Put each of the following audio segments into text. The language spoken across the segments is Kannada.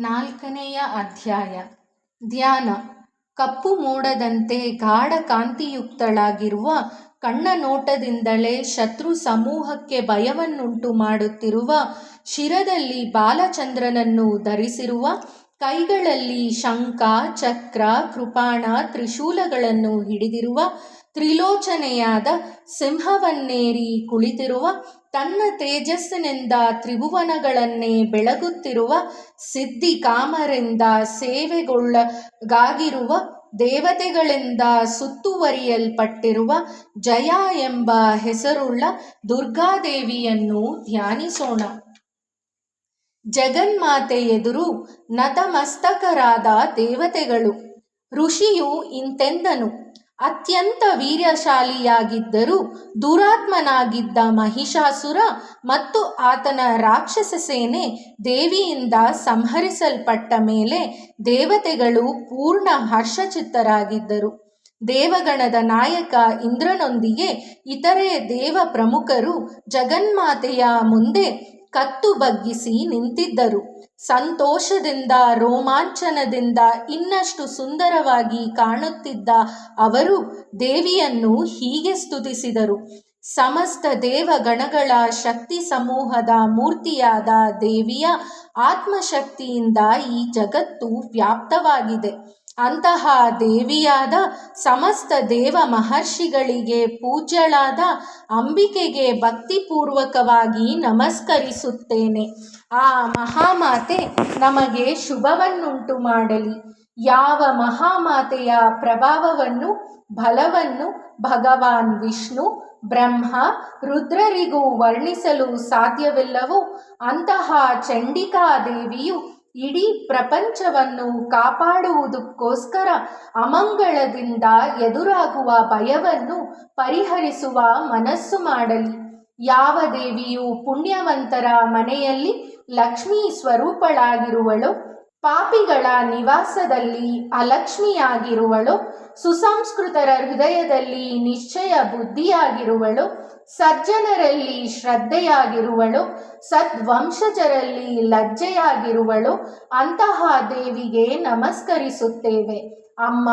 ನಾಲ್ಕನೆಯ ಅಧ್ಯಾಯ. ಧ್ಯಾನ. ಕಪ್ಪು ಮೂಡದಂತೆ ಗಾಢ ಕಾಂತಿಯುಕ್ತಳಾಗಿರುವ ಕಣ್ಣ ನೋಟದಿಂದಲೇ ಶತ್ರು ಸಮೂಹಕ್ಕೆ ಭಯವನ್ನುಂಟು ಮಾಡುತ್ತಿರುವ ಶಿರದಲ್ಲಿ ಬಾಲಚಂದ್ರನನ್ನು ಧರಿಸಿರುವ, ಕೈಗಳಲ್ಲಿ ಶಂಖ, ಚಕ್ರ, ಕೃಪಾಣ, ತ್ರಿಶೂಲಗಳನ್ನು ಹಿಡಿದಿರುವ ತ್ರಿಲೋಚನೆಯಾದ ಸಿಂಹವನ್ನೇರಿ ಕುಳಿತಿರುವ, ತನ್ನ ತೇಜಸ್ಸಿನಿಂದ ತ್ರಿಭುವನಗಳನ್ನೇ ಬೆಳಗುತ್ತಿರುವ, ಸಿದ್ಧಿಕಾಮರಿಂದ ಸೇವೆಗೊಳ್ಳಗಾಗಿರುವ ದೇವತೆಗಳಿಂದ ಸುತ್ತುವರಿಯಲ್ಪಟ್ಟಿರುವ ಜಯ ಎಂಬ ಹೆಸರುಳ್ಳ ದುರ್ಗಾದೇವಿಯನ್ನು ಧ್ಯಾನಿಸೋಣ. ಜಗನ್ಮಾತೆ ಎದುರು ನತಮಸ್ತಕರಾದ ದೇವತೆಗಳು, ಋಷಿಯು ಇಂತೆಂದನು. ಅತ್ಯಂತ ವೀರ್ಯಶಾಲಿಯಾಗಿದ್ದರೂ ದುರಾತ್ಮನಾಗಿದ್ದ ಮಹಿಷಾಸುರ ಮತ್ತು ಆತನ ರಾಕ್ಷಸ ಸೇನೆ ದೇವಿಯಿಂದ ಸಂಹರಿಸಲ್ಪಟ್ಟ ಮೇಲೆ ದೇವತೆಗಳು ಪೂರ್ಣ ಹರ್ಷಚಿತ್ತರಾಗಿದ್ದರು. ದೇವಗಣದ ನಾಯಕ ಇಂದ್ರನೊಂದಿಗೆ ಇತರೆ ದೇವ ಪ್ರಮುಖರು ಜಗನ್ಮಾತೆಯ ಮುಂದೆ ಕತ್ತು ಬಗ್ಗಿಸಿ ನಿಂತಿದ್ದರು. ಸಂತೋಷದಿಂದ, ರೋಮಾಂಚನದಿಂದ ಇನ್ನಷ್ಟು ಸುಂದರವಾಗಿ ಕಾಣುತ್ತಿದ್ದ ಅವರು ದೇವಿಯನ್ನು ಹೀಗೆ ಸ್ತುತಿಸಿದರು. ಸಮಸ್ತ ದೇವಗಣಗಳ ಶಕ್ತಿ ಸಮೂಹದ ಮೂರ್ತಿಯಾದ ದೇವಿಯ ಆತ್ಮಶಕ್ತಿಯಿಂದ ಈ ಜಗತ್ತು ವ್ಯಾಪ್ತವಾಗಿದೆ. ಅಂತಹ ದೇವಿಯಾದ ಸಮಸ್ತ ದೇವ ಮಹರ್ಷಿಗಳಿಗೆ ಪೂಜ್ಯಳಾದ ಅಂಬಿಕೆಗೆ ಭಕ್ತಿಪೂರ್ವಕವಾಗಿ ನಮಸ್ಕರಿಸುತ್ತೇನೆ. ಆ ಮಹಾಮಾತೆ ನಮಗೆ ಶುಭವನ್ನುಂಟು ಮಾಡಲಿ. ಯಾವ ಮಹಾಮಾತೆಯ ಪ್ರಭಾವವನ್ನು, ಬಲವನ್ನು ಭಗವಾನ್ ವಿಷ್ಣು, ಬ್ರಹ್ಮ, ರುದ್ರರಿಗೂ ವರ್ಣಿಸಲು ಸಾಧ್ಯವಿಲ್ಲವೋ, ಅಂತಹ ಚಂಡಿಕಾದೇವಿಯು ಇಡೀ ಪ್ರಪಂಚವನ್ನು ಕಾಪಾಡುವುದಕ್ಕೋಸ್ಕರ ಅಮಂಗಳದಿಂದ ಎದುರಾಗುವ ಭಯವನ್ನು ಪರಿಹರಿಸುವ ಮನಸ್ಸು ಮಾಡಲಿ. ಯಾವ ದೇವಿಯು ಪುಣ್ಯವಂತರ ಮನೆಯಲ್ಲಿ ಲಕ್ಷ್ಮೀ ಸ್ವರೂಪಳಾಗಿರುವಳೋ ಪಾಪಿಗಳ ನಿವಾಸದಲ್ಲಿ ಅಲಕ್ಷ್ಮಿಯಾಗಿರುವಳು, ಸುಸಂಸ್ಕೃತರ ಹೃದಯದಲ್ಲಿ ನಿಶ್ಚಯ ಬುದ್ಧಿಯಾಗಿರುವಳು, ಸಜ್ಜನರಲ್ಲಿ ಶ್ರದ್ಧೆಯಾಗಿರುವಳು, ಸದ್ವಂಶಜರಲ್ಲಿ ಲಜ್ಜೆಯಾಗಿರುವಳು, ಅಂತಹ ದೇವಿಗೆ ನಮಸ್ಕರಿಸುತ್ತೇವೆ. ಅಮ್ಮ,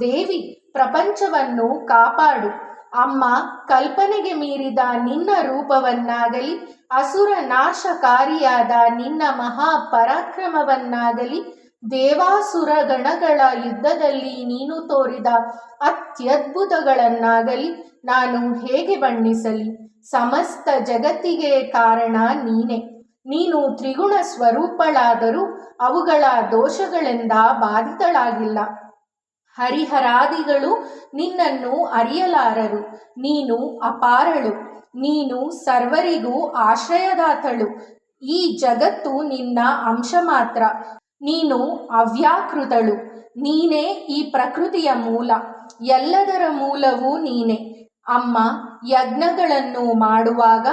ದೇವಿ, ಪ್ರಪಂಚವನ್ನು ಕಾಪಾಡು. ಅಮ್ಮ ಕಲ್ಪನೆಗೆ ಮೀರಿದ ನಿನ್ನ ರೂಪವನ್ನಾಗಲಿ, ಅಸುರ ನಾಶಕಾರಿಯಾದ ನಿನ್ನ ಮಹಾ ಪರಾಕ್ರಮವನ್ನಾಗಲಿ, ದೇವಾಸುರ ಗಣಗಳ ಯುದ್ಧದಲ್ಲಿ ನೀನು ತೋರಿದ ಅತ್ಯದ್ಭುತಗಳನ್ನಾಗಲಿ ನಾನು ಹೇಗೆ ಬಣ್ಣಿಸಲಿ? ಸಮಸ್ತ ಜಗತ್ತಿಗೆ ಕಾರಣ ನೀನೆ. ನೀನು ತ್ರಿಗುಣ ಸ್ವರೂಪಳಾದರೂ ಅವುಗಳ ದೋಷಗಳಿಂದ ಬಾಧಿತಳಾಗಿಲ್ಲ. ಹರಿಹರಾದಿಗಳು ನಿನ್ನನ್ನು ಅರಿಯಲಾರರು. ನೀನು ಅಪಾರಳು. ನೀನು ಸರ್ವರಿಗೂ ಆಶ್ರಯದಾತಳು. ಈ ಜಗತ್ತು ನಿನ್ನ ಅಂಶ ಮಾತ್ರ ನೀನು ಅವ್ಯಾಕೃತಳು. ನೀನೇ ಈ ಪ್ರಕೃತಿಯ ಮೂಲ. ಎಲ್ಲದರ ಮೂಲವೂ ನೀನೆ. ಅಮ್ಮ, ಯಜ್ಞಗಳನ್ನು ಮಾಡುವಾಗ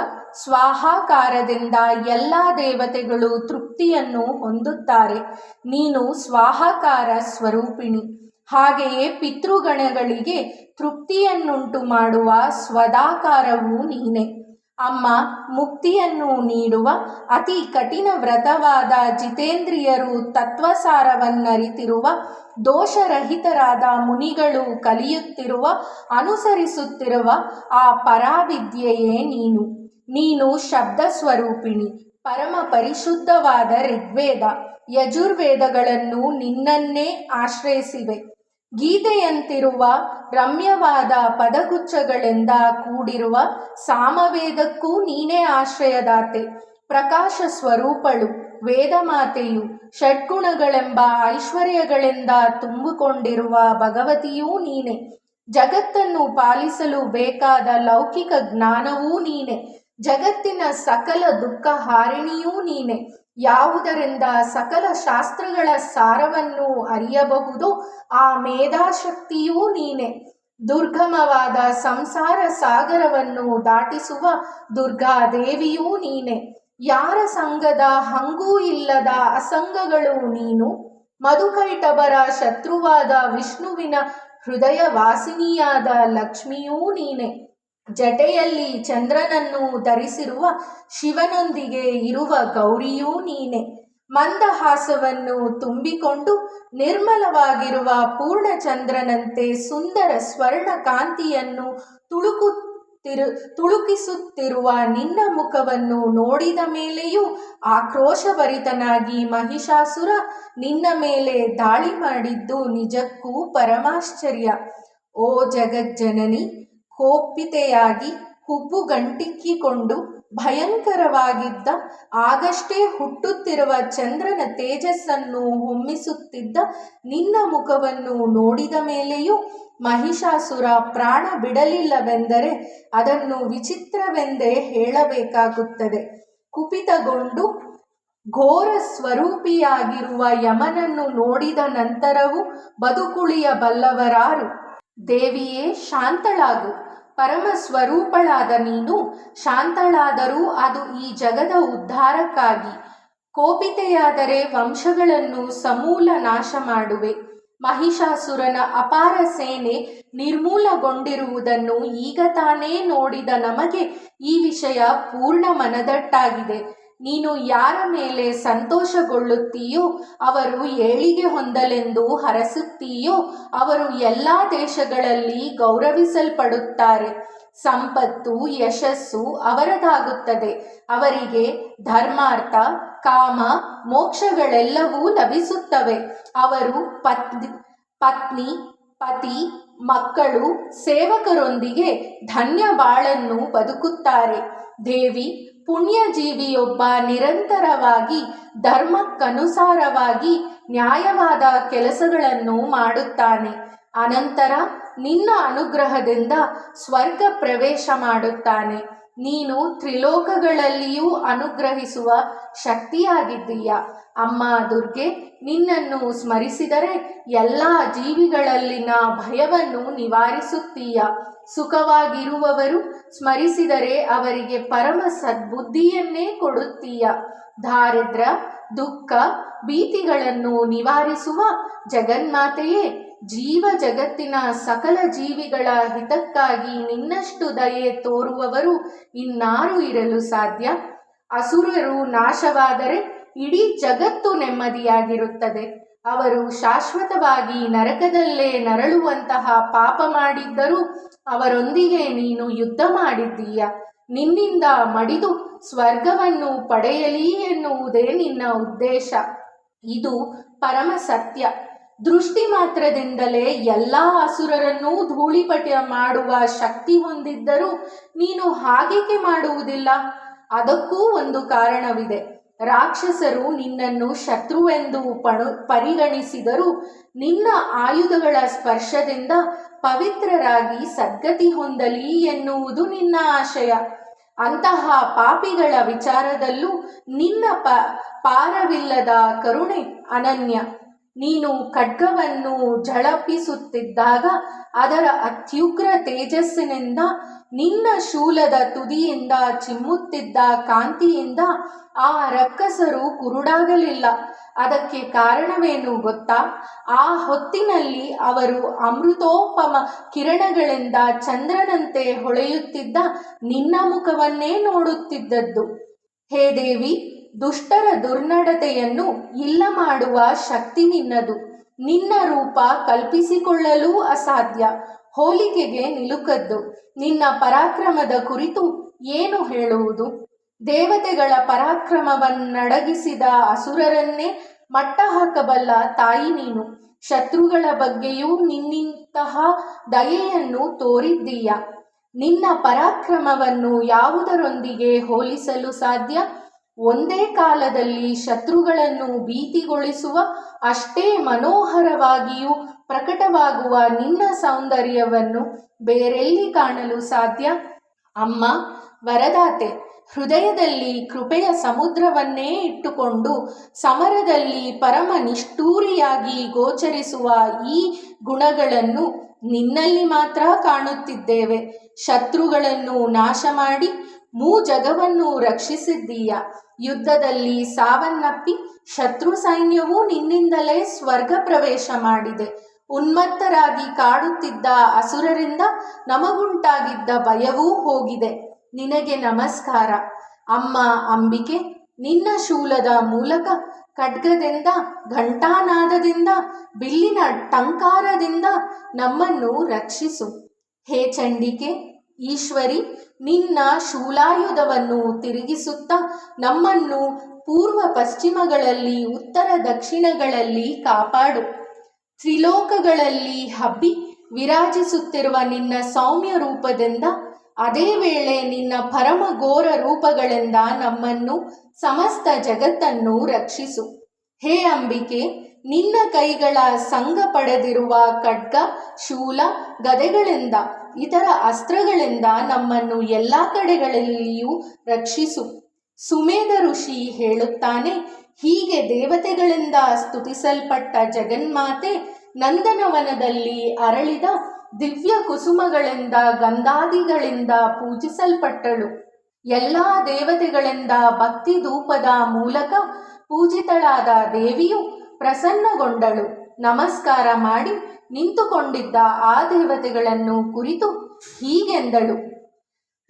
ಸ್ವಾಹಾಕಾರದಿಂದ ಎಲ್ಲ ದೇವತೆಗಳು ತೃಪ್ತಿಯನ್ನು ಹೊಂದುತ್ತಾರೆ. ನೀನು ಸ್ವಾಹಾಕಾರ ಸ್ವರೂಪಿಣಿ. ಹಾಗೆಯೇ ಪಿತೃಗಣಗಳಿಗೆ ತೃಪ್ತಿಯನ್ನುಂಟು ಮಾಡುವ ಸ್ವದಾಕಾರವೂ ನೀನೆ. ಅಮ್ಮ, ಮುಕ್ತಿಯನ್ನು ನೀಡುವ ಅತಿ ಕಠಿಣ ವ್ರತವಾದ ಜಿತೇಂದ್ರಿಯರು ತತ್ವಸಾರವನ್ನರಿತಿರುವ, ದೋಷರಹಿತರಾದ ಮುನಿಗಳು ಕಲಿಯುತ್ತಿರುವ, ಅನುಸರಿಸುತ್ತಿರುವ ಆ ಪರಾವಿದ್ಯೆಯೇ ನೀನು. ನೀನು ಶಬ್ದ ಸ್ವರೂಪಿಣಿ ಪರಮ ಪರಿಶುದ್ಧವಾದ ಋಗ್ವೇದ, ಯಜುರ್ವೇದಗಳನ್ನು ನಿನ್ನನ್ನೇ ಆಶ್ರಯಿಸಿವೆ. ಗೀತೆಯಂತಿರುವ ರಮ್ಯವಾದ ಪದಗುಚ್ಛಗಳಿಂದ ಕೂಡಿರುವ ಸಾಮವೇದಕ್ಕೂ ನೀನೇ ಆಶ್ರಯದಾತೆ. ಪ್ರಕಾಶ ಸ್ವರೂಪಳು, ವೇದಮಾತೆಯು, ಷಡ್ಗುಣಗಳೆಂಬ ಐಶ್ವರ್ಯಗಳಿಂದ ತುಂಬಿಕೊಂಡಿರುವ ಭಗವತಿಯೂ ನೀನೆ. ಜಗತ್ತನ್ನು ಪಾಲಿಸಲು ಬೇಕಾದ ಲೌಕಿಕ ಜ್ಞಾನವೂ ನೀನೆ. ಜಗತ್ತಿನ ಸಕಲ ದುಃಖ ಹಾರಿಣಿಯೂ ನೀನೆ. ಯಾವುದರಿಂದ ಸಕಲ ಶಾಸ್ತ್ರಗಳ ಸಾರವನ್ನು ಅರಿಯಬಹುದು ಆ ಮೇಧಾಶಕ್ತಿಯೂ ನೀನೆ. ದುರ್ಗಮವಾದ ಸಂಸಾರ ಸಾಗರವನ್ನು ದಾಟಿಸುವ ದುರ್ಗಾದೇವಿಯೂ ನೀನೆ. ಯಾರ ಸಂಘದ ಹಂಗೂ ಇಲ್ಲದ ಅಸಂಗಗಳು ನೀನು. ಮಧುಕೈಟಬರ ಶತ್ರುವಾದ ವಿಷ್ಣುವಿನ ಹೃದಯ ವಾಸಿನಿಯಾದ ಲಕ್ಷ್ಮಿಯೂ ನೀನೆ. ಜಟೆಯಲ್ಲಿ ಚಂದ್ರನನ್ನು ಧರಿಸಿರುವ ಶಿವನೊಂದಿಗೆ ಇರುವ ಗೌರಿಯೂ ನೀನೆ. ಮಂದಹಾಸವನ್ನು ತುಂಬಿಕೊಂಡು ನಿರ್ಮಲವಾಗಿರುವ ಪೂರ್ಣಚಂದ್ರನಂತೆ ಸುಂದರ ಸ್ವರ್ಣ ಕಾಂತಿಯನ್ನು ತುಳುಕುತ್ತಿರು, ತುಳುಕಿಸುತ್ತಿರುವ ನಿನ್ನ ಮುಖವನ್ನು ನೋಡಿದ ಮೇಲೆಯೂ ಆಕ್ರೋಶಭರಿತನಾಗಿ ಮಹಿಷಾಸುರ ನಿನ್ನ ಮೇಲೆ ದಾಳಿ ಮಾಡಿದ್ದು ನಿಜಕ್ಕೂ ಪರಮಾಶ್ಚರ್ಯ. ಓ ಜಗಜ್ಜನನಿ ಕೋಪಿತೆಯಾಗಿ ಹುಬ್ಬುಗಂಟಿಕ್ಕಿಕೊಂಡು ಭಯಂಕರವಾಗಿದ್ದ, ಆಗಷ್ಟೇ ಹುಟ್ಟುತ್ತಿರುವ ಚಂದ್ರನ ತೇಜಸ್ಸನ್ನು ಹೊಮ್ಮಿಸುತ್ತಿದ್ದ, ನಿನ್ನ ಮುಖವನ್ನು ನೋಡಿದ ಮೇಲೆಯೂ ಮಹಿಷಾಸುರ ಪ್ರಾಣ ಬಿಡಲಿಲ್ಲವೆಂದರೆ ಅದನ್ನು ವಿಚಿತ್ರವೆಂದೇ ಹೇಳಬೇಕಾಗುತ್ತದೆ. ಕುಪಿತಗೊಂಡು ಘೋರ ಸ್ವರೂಪಿಯಾಗಿರುವ ಯಮನನ್ನು ನೋಡಿದ ನಂತರವೂ ಬದುಕುಳಿಯಬಲ್ಲವರಾರು. ದೇವಿಯೇ, ಶಾಂತಳಾಗು. ಪರಮ ಸ್ವರೂಪಳಾದ ನೀನು, ಶಾಂತಳಾದರೂ ಅದು ಈ ಜಗದ ಉದ್ಧಾರಕ್ಕಾಗಿ. ಕೋಪಿತೆಯಾದರೆ ವಂಶಗಳನ್ನು ಸಮೂಲ ನಾಶ ಮಾಡುವೆ ಮಹಿಷಾಸುರನ ಅಪಾರ ಸೇನೆ ನಿರ್ಮೂಲಗೊಂಡಿರುವುದನ್ನು ಈಗ ತಾನೇ ನೋಡಿದ ನಮಗೆ ಈ ವಿಷಯ ಪೂರ್ಣ ಮನದಟ್ಟಾಗಿದೆ. ನೀನು ಯಾರ ಮೇಲೆ ಸಂತೋಷಗೊಳ್ಳುತ್ತೀಯೋ ಅವರು ಏಳಿಗೆ ಹೊಂದಲೆಂದು ಹರಸುತ್ತೀಯೋ ಅವರು ಎಲ್ಲ ದೇಶಗಳಲ್ಲಿ ಗೌರವಿಸಲ್ಪಡುತ್ತಾರೆ. ಸಂಪತ್ತು, ಯಶಸ್ಸು ಅವರದಾಗುತ್ತದೆ. ಅವರಿಗೆ ಧರ್ಮಾರ್ಥ, ಕಾಮ, ಮೋಕ್ಷಗಳೆಲ್ಲವೂ ಲಭಿಸುತ್ತವೆ. ಅವರು ಪತ್ನಿ ಪತ್ನಿ, ಪತಿ, ಮಕ್ಕಳು, ಸೇವಕರೊಂದಿಗೆ ಧನ್ಯ ಬಾಳನ್ನು ಬದುಕುತ್ತಾರೆ. ದೇವಿ ಪುಣ್ಯಜೀವಿಯೊಬ್ಬ ನಿರಂತರವಾಗಿ ಧರ್ಮಕ್ಕನುಸಾರವಾಗಿ ನ್ಯಾಯವಾದ ಕೆಲಸಗಳನ್ನು ಮಾಡುತ್ತಾನೆ. ಅನಂತರ ನಿನ್ನ ಅನುಗ್ರಹದಿಂದ ಸ್ವರ್ಗ ಪ್ರವೇಶ ಮಾಡುತ್ತಾನೆ. ನೀನು ತ್ರಿಲೋಕಗಳಲ್ಲಿಯೂ ಅನುಗ್ರಹಿಸುವ ಶಕ್ತಿಯಾಗಿದ್ದೀಯ. ಅಮ್ಮ ದುರ್ಗೆ, ನಿನ್ನನ್ನು ಸ್ಮರಿಸಿದರೆ ಎಲ್ಲ ಜೀವಿಗಳಲ್ಲಿನ ಭಯವನ್ನು ನಿವಾರಿಸುತ್ತೀಯ. ಸುಖವಾಗಿರುವವರು ಸ್ಮರಿಸಿದರೆ ಅವರಿಗೆ ಪರಮ ಸದ್ಬುದ್ಧಿಯನ್ನೇ ಕೊಡುತ್ತೀಯ. ದಾರಿದ್ರ, ದುಃಖ, ಭೀತಿಗಳನ್ನು ನಿವಾರಿಸುವ ಜಗನ್ಮಾತೆಯೇ ಜೀವ ಜಗತ್ತಿನ ಸಕಲ ಜೀವಿಗಳ ಹಿತಕ್ಕಾಗಿ ನಿನ್ನಷ್ಟು ದಯೆ ತೋರುವವರು ಇನ್ನಾರು ಇರಲು ಸಾಧ್ಯ. ಅಸುರರು ನಾಶವಾದರೆ ಇಡೀ ಜಗತ್ತು ನೆಮ್ಮದಿಯಾಗಿರುತ್ತದೆ. ಅವರು ಶಾಶ್ವತವಾಗಿ ನರಕದಲ್ಲೇ ನರಳುವಂತಹ ಪಾಪ ಮಾಡಿದ್ದರೂ ಅವರೊಂದಿಗೆ ನೀನು ಯುದ್ಧ ಮಾಡಿದ್ದೀಯ. ನಿನ್ನಿಂದ ಮಡಿದು ಸ್ವರ್ಗವನ್ನು ಪಡೆಯಲಿ ಎನ್ನುವುದೇ ನಿನ್ನ ಉದ್ದೇಶ. ಇದು ಪರಮ ಸತ್ಯ. ದೃಷ್ಟಿ ಮಾತ್ರದಿಂದಲೇ ಎಲ್ಲ ಅಸುರರನ್ನೂ ಧೂಳಿಪಟ ಮಾಡುವ ಶಕ್ತಿ ಹೊಂದಿದ್ದರೂ ನೀನು ಹಾಗೇಕೆ ಮಾಡುವುದಿಲ್ಲ? ಅದಕ್ಕೂ ಒಂದು ಕಾರಣವಿದೆ. ರಾಕ್ಷಸರು ನಿನ್ನನ್ನು ಶತ್ರುವೆಂದು ಪಣು, ಪರಿಗಣಿಸಿದರೂ ನಿನ್ನ ಆಯುಧಗಳ ಸ್ಪರ್ಶದಿಂದ ಪವಿತ್ರರಾಗಿ ಸದ್ಗತಿ ಹೊಂದಲಿ ಎನ್ನುವುದು ನಿನ್ನ ಆಶಯ. ಅಂತಹ ಪಾಪಿಗಳ ವಿಚಾರದಲ್ಲೂ ನಿನ್ನ ಪ, ಪಾರವಿಲ್ಲದ ಕರುಣೆ ಅನನ್ಯ. ನೀನು ಖಡ್ಗವನ್ನು ಝಳಪಿಸುತ್ತಿದ್ದಾಗ ಅದರ ಅತ್ಯುಗ್ರ ತೇಜಸ್ಸಿನಿಂದ ನಿನ್ನ ಶೂಲದ ತುದಿಯಿಂದ ಚಿಮ್ಮುತ್ತಿದ್ದ ಕಾಂತಿಯಿಂದ ಆ ರಕ್ಕಸರು ಕುರುಡಾಗಲಿಲ್ಲ. ಅದಕ್ಕೆ ಕಾರಣವೇನು ಗೊತ್ತಾ? ಆ ಹೊತ್ತಿನಲ್ಲಿ ಅವರು ಅಮೃತೋಪಮ ಕಿರಣಗಳಿಂದ ಚಂದ್ರನಂತೆ ಹೊಳೆಯುತ್ತಿದ್ದ ನಿನ್ನ ಮುಖವನ್ನೇ ನೋಡುತ್ತಿದ್ದದ್ದು. ಹೇ ದೇವಿ ದುಷ್ಟರ ದುರ್ನಡತೆಯನ್ನು ಇಲ್ಲ ಮಾಡುವ ಶಕ್ತಿ ನಿನ್ನದು. ನಿನ್ನ ರೂಪ ಕಲ್ಪಿಸಿಕೊಳ್ಳಲೂ ಅಸಾಧ್ಯ. ಹೋಲಿಕೆಗೆ ನಿಲುಕದ್ದು. ನಿನ್ನ ಪರಾಕ್ರಮದ ಕುರಿತು ಏನು ಹೇಳುವುದು? ದೇವತೆಗಳ ಪರಾಕ್ರಮವನ್ನಡಗಿಸಿದ ಅಸುರರನ್ನೇ ಮಟ್ಟ ಹಾಕಬಲ್ಲ ತಾಯಿ ನೀನು. ಶತ್ರುಗಳ ಬಗ್ಗೆಯೂ ನಿನ್ನಿಂತಹ ದಯೆಯನ್ನು ತೋರಿದ್ದೀಯ? ನಿನ್ನ ಪರಾಕ್ರಮವನ್ನು ಯಾವುದರೊಂದಿಗೆ ಹೋಲಿಸಲು ಸಾಧ್ಯ? ಒಂದೇ ಕಾಲದಲ್ಲಿ ಶತ್ರುಗಳನ್ನು ಭೀತಿಗೊಳಿಸುವ ಅಷ್ಟೇ ಮನೋಹರವಾಗಿಯೂ ಪ್ರಕಟವಾಗುವ ನಿನ್ನ ಸೌಂದರ್ಯವನ್ನು ಬೇರೆಲ್ಲಿ ಕಾಣಲು ಸಾಧ್ಯ? ಅಮ್ಮ, ವರದಾತೆ, ಹೃದಯದಲ್ಲಿ ಕೃಪೆಯ ಸಮುದ್ರವನ್ನೇ ಇಟ್ಟುಕೊಂಡು ಸಮರದಲ್ಲಿ ಪರಮ ನಿಷ್ಠೂರಿಯಾಗಿ ಗೋಚರಿಸುವ ಈ ಗುಣಗಳನ್ನು ನಿನ್ನಲ್ಲಿ ಮಾತ್ರ ಕಾಣುತ್ತಿದ್ದೇವೆ. ಶತ್ರುಗಳನ್ನು ನಾಶ ಮಾಡಿ ಮೂ ಜಗವನ್ನು ರಕ್ಷಿಸಿದ್ದೀಯ? ಯುದ್ಧದಲ್ಲಿ ಸಾವನ್ನಪ್ಪಿ ಶತ್ರು ಸೈನ್ಯವು ನಿನ್ನಿಂದಲೇ ಸ್ವರ್ಗ ಪ್ರವೇಶ ಮಾಡಿದೆ. ಉನ್ಮತ್ತರಾಗಿ ಕಾಡುತ್ತಿದ್ದ ಅಸುರರಿಂದ ನಮಗುಂಟಾಗಿದ್ದ ಭಯವೂ ಹೋಗಿದೆ. ನಿನಗೆ ನಮಸ್ಕಾರ. ಅಮ್ಮ, ಅಂಬಿಕೆ, ನಿನ್ನ ಶೂಲದ ಮೂಲಕ ಖಡ್ಗದಿಂದ, ಘಂಟಾನಾದದಿಂದ, ಬಿಲ್ಲಿನ ಟಂಕಾರದಿಂದ ನಮ್ಮನ್ನು ರಕ್ಷಿಸು. ಹೇ ಚಂಡಿಕೆ ಈಶ್ವರಿ, ನಿನ್ನ ಶೂಲಾಯುಧವನ್ನು ತಿರುಗಿಸುತ್ತಾ ನಮ್ಮನ್ನು ಪೂರ್ವ ಪಶ್ಚಿಮಗಳಲ್ಲಿ, ಉತ್ತರ ದಕ್ಷಿಣಗಳಲ್ಲಿ ಕಾಪಾಡು. ತ್ರಿಲೋಕಗಳಲ್ಲಿ ಹಬ್ಬಿ ವಿರಾಜಿಸುತ್ತಿರುವ ನಿನ್ನ ಸೌಮ್ಯ ರೂಪದಿಂದ, ಅದೇ ವೇಳೆ ನಿನ್ನ ಪರಮ ಘೋರ ರೂಪಗಳಿಂದ ನಮ್ಮನ್ನು ಸಮಸ್ತ ಜಗತ್ತನ್ನು ರಕ್ಷಿಸು. ಹೇ ಅಂಬಿಕೆ ನಿನ್ನ ಕೈಗಳ ಸಂಘ ಪಡೆದಿರುವ ಖಡ್ಗ, ಶೂಲ, ಗದೆಗಳಿಂದ, ಇತರ ಅಸ್ತ್ರಗಳಿಂದ ನಮ್ಮನ್ನು ಎಲ್ಲ ಕಡೆಗಳಲ್ಲಿಯೂ ರಕ್ಷಿಸು. ಸುಮೇಧ ಋಷಿ ಹೇಳುತ್ತಾನೆ, ಹೀಗೆ ದೇವತೆಗಳಿಂದ ಸ್ತುತಿಸಲ್ಪಟ್ಟ ಜಗನ್ಮಾತೆ ನಂದನವನದಲ್ಲಿ ಅರಳಿದ ದಿವ್ಯ ಕುಸುಮಗಳಿಂದ ಗಂಧಾದಿಗಳಿಂದ ಪೂಜಿಸಲ್ಪಟ್ಟಳು. ಎಲ್ಲ ದೇವತೆಗಳಿಂದ ಭಕ್ತಿ ಧೂಪದ ಮೂಲಕ ಪೂಜಿತಳಾದ ದೇವಿಯು ಪ್ರಸನ್ನಗೊಂಡಳು. ನಮಸ್ಕಾರ ಮಾಡಿ ನಿಂತುಕೊಂಡಿದ್ದ ಆ ದೇವತೆಗಳನ್ನು ಕುರಿತು ಹೀಗೆಂದಳು.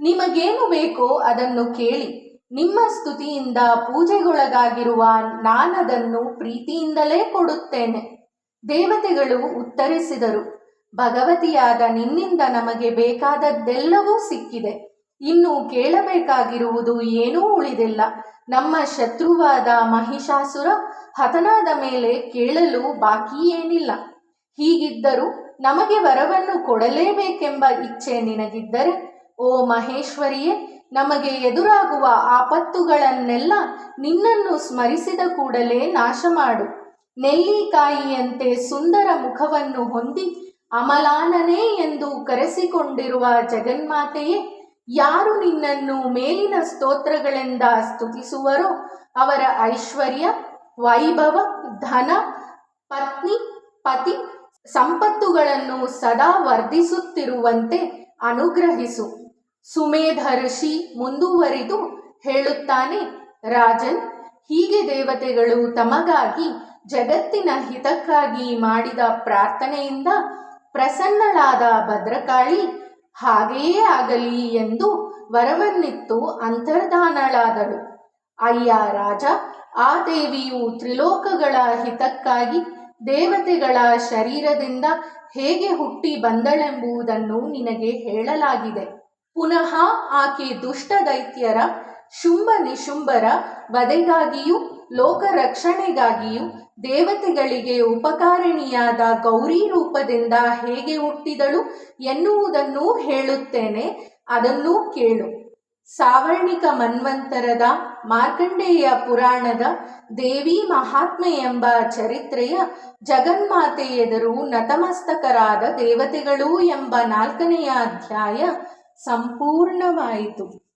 ನಿಮಗೇನು ಬೇಕೋ ಅದನ್ನು ಕೇಳಿ. ನಿಮ್ಮ ಸ್ತುತಿಯಿಂದ ಪೂಜೆಗೊಳಗಾಗಿರುವ ನಾನದನ್ನು ಪ್ರೀತಿಯಿಂದಲೇ ಕೊಡುತ್ತೇನೆ. ದೇವತೆಗಳು ಉತ್ತರಿಸಿದರು. ಭಗವತಿಯಾದ ನಿನ್ನಿಂದ ನಮಗೆ ಬೇಕಾದದ್ದೆಲ್ಲವೂ ಸಿಕ್ಕಿದೆ. ಇನ್ನು ಕೇಳಬೇಕಾಗಿರುವುದು ಏನೂ ಉಳಿದಿಲ್ಲ. ನಮ್ಮ ಶತ್ರುವಾದ ಮಹಿಷಾಸುರ ಹತನಾದ ಮೇಲೆ ಕೇಳಲು ಬಾಕಿ ಏನಿಲ್ಲ. ಹೀಗಿದ್ದರೂ ನಮಗೆ ವರವನ್ನು ಕೊಡಲೇಬೇಕೆಂಬ ಇಚ್ಛೆ ನಿನಗಿದ್ದರೆ, ಓ ಮಹೇಶ್ವರಿಯೇ, ನಮಗೆ ಎದುರಾಗುವ ಆಪತ್ತುಗಳನ್ನೆಲ್ಲ ನಿನ್ನನ್ನು ಸ್ಮರಿಸಿದ ಕೂಡಲೇ ನಾಶ ಮಾಡು ನೆಲ್ಲಿಕಾಯಿಯಂತೆ ಸುಂದರ ಮುಖವನ್ನು ಹೊಂದಿ ಅಮಲಾನನೇ ಎಂದು ಕರೆಸಿಕೊಂಡಿರುವ ಜಗನ್ಮಾತೆಯೇ, ಯಾರು ನಿನ್ನನ್ನು ಮೇಲಿನ ಸ್ತೋತ್ರಗಳೆಂದ ಸ್ತುತಿಸುವರೋ ಅವರ ಐಶ್ವರ್ಯ ವೈಭವ, ಧನ, ಪತ್ನಿ, ಪತಿ ಸಂಪತ್ತುಗಳನ್ನು ಸದಾ ವರ್ಧಿಸುತ್ತಿರುವಂತೆ ಅನುಗ್ರಹಿಸು. ಸುಮೇಧರ್ಷಿ ಮುಂದುವರಿದು ಹೇಳುತ್ತಾನೆ, ರಾಜನ್, ಹೀಗೆ ದೇವತೆಗಳು ತಮಗಾಗಿ ಜಗತ್ತಿನ ಹಿತಕ್ಕಾಗಿ ಮಾಡಿದ ಪ್ರಾರ್ಥನೆಯಿಂದ ಪ್ರಸನ್ನಳಾದ ಭದ್ರಕಾಳಿ ಹಾಗೆಯೇ ಆಗಲಿ ಎಂದು ವರವನ್ನಿತ್ತು ಅಂತರ್ಧಾನಳಾದಳು. ಅಯ್ಯ ರಾಜ ಆ ದೇವಿಯು ತ್ರಿಲೋಕಗಳ ಹಿತಕ್ಕಾಗಿ ದೇವತೆಗಳ ಶರೀರದಿಂದ ಹೇಗೆ ಹುಟ್ಟಿ ಬಂದಳೆಂಬುದನ್ನು ನಿನಗೆ ಹೇಳಲಾಗಿದೆ. ಪುನಃ ಆಕೆ ದುಷ್ಟ ದೈತ್ಯರ ಶುಂಭ ನಿಶುಂಭರ ವಧೆಗಾಗಿಯೂ ಲೋಕ ರಕ್ಷಣೆಗಾಗಿಯೂ ದೇವತೆಗಳಿಗೆ ಉಪಕಾರಣಿಯಾದ ಗೌರಿ ರೂಪದಿಂದ ಹೇಗೆ ಹುಟ್ಟಿದಳು ಎನ್ನುವುದನ್ನು ಹೇಳುತ್ತೇನೆ, ಅದನ್ನೂ ಕೇಳು. ಸಾವರ್ಣಿಕ ಮನ್ವಂತರದ ಮಾರ್ಕಂಡೇಯ ಪುರಾಣದ ದೇವಿ ಮಹಾತ್ಮೆ ಎಂಬ ಚರಿತ್ರೆಯ ಜಗನ್ಮಾತೆ ಎದುರು ನತಮಸ್ತಕರಾದ ದೇವತೆಗಳು ಎಂಬ ನಾಲ್ಕನೆಯ ಅಧ್ಯಾಯ ಸಂಪೂರ್ಣವಾಯಿತು.